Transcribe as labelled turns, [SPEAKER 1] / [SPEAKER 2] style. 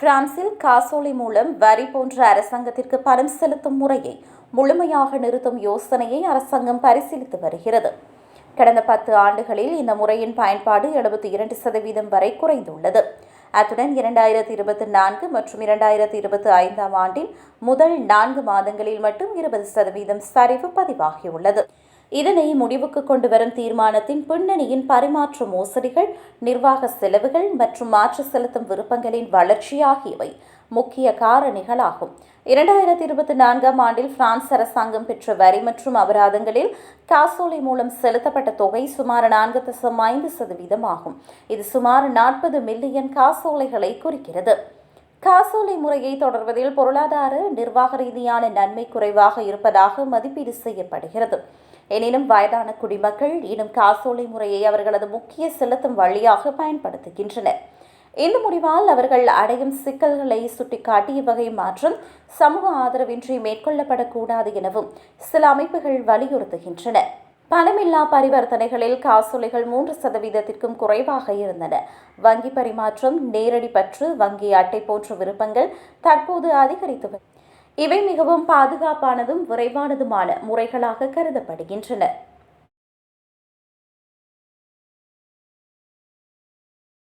[SPEAKER 1] பிரான்சில் காசோலை மூலம் வரி போன்ற அரசாங்கத்திற்கு பணம் செலுத்தும் முறையை முழுமையாக நிறுத்தும் யோசனையை அரசாங்கம் பரிசீலித்து வருகிறது. கடந்த பத்து ஆண்டுகளில் இந்த முறையின் பயன்பாடு எழுபத்தி இரண்டு சதவீதம் வரை குறைந்துள்ளது. அத்துடன் இரண்டாயிரத்தி இருபத்தி நான்கு மற்றும் இரண்டாயிரத்தி இருபத்தி ஐந்தாம் ஆண்டின் முதல் நான்கு மாதங்களில் மட்டும் இருபது சதவீதம் சரிவு பதிவாகியுள்ளது. இதனை முடிவுக்கு கொண்டு வரும் தீர்மானத்தின் பின்னணியின் பரிமாற்ற மோசடிகள் நிர்வாக செலவுகள் மற்றும் மாற்று செலுத்தும் விருப்பங்களின் வளர்ச்சி ஆகியவை முக்கிய காரணிகளாகும். இரண்டாயிரத்தி இருபத்தி நான்காம் ஆண்டில் பிரான்ஸ் அரசாங்கம் பெற்ற வரி மற்றும் அபராதங்களில் காசோலை மூலம் செலுத்தப்பட்ட தொகை சுமார் நான்கு தசம் ஐந்து சதவீதம் ஆகும் இது சுமார் நாற்பது மில்லியன் காசோலைகளை குறிக்கிறது. காசோலை முறையை தொடர்வதில் பொருளாதார நிர்வாக ரீதியான நன்மை குறைவாக இருப்பதாக மதிப்பீடு செய்யப்படுகிறது. எனினும் வயதான குடிமக்கள் இன்னும் காசோலை முறையை அவர்களது முக்கிய செலுத்தும் வழியாக பயன்படுத்துகின்றனர். இந்த முடிவால் அவர்கள் அடையும் சிக்கல்களை சுட்டிக்காட்டி இவ்வகை மாற்றம் சமூக ஆதரவின்றி மேற்கொள்ளப்படக்கூடாது எனவும் சில அமைப்புகள் வலியுறுத்துகின்றன. பணமில்லா பரிவர்த்தனைகளில் காசோலைகள் மூன்று சதவீதத்திற்கும் குறைவாக இருந்தன. வங்கி பரிமாற்றம் நேரடி பற்று வங்கி அட்டை போன்ற விருப்பங்கள் தற்போது அதிகரித்து இவை மிகவும் பாதுகாப்பானதும் விரைவானதுமான முறைகளாக கருதப்படுகின்றன.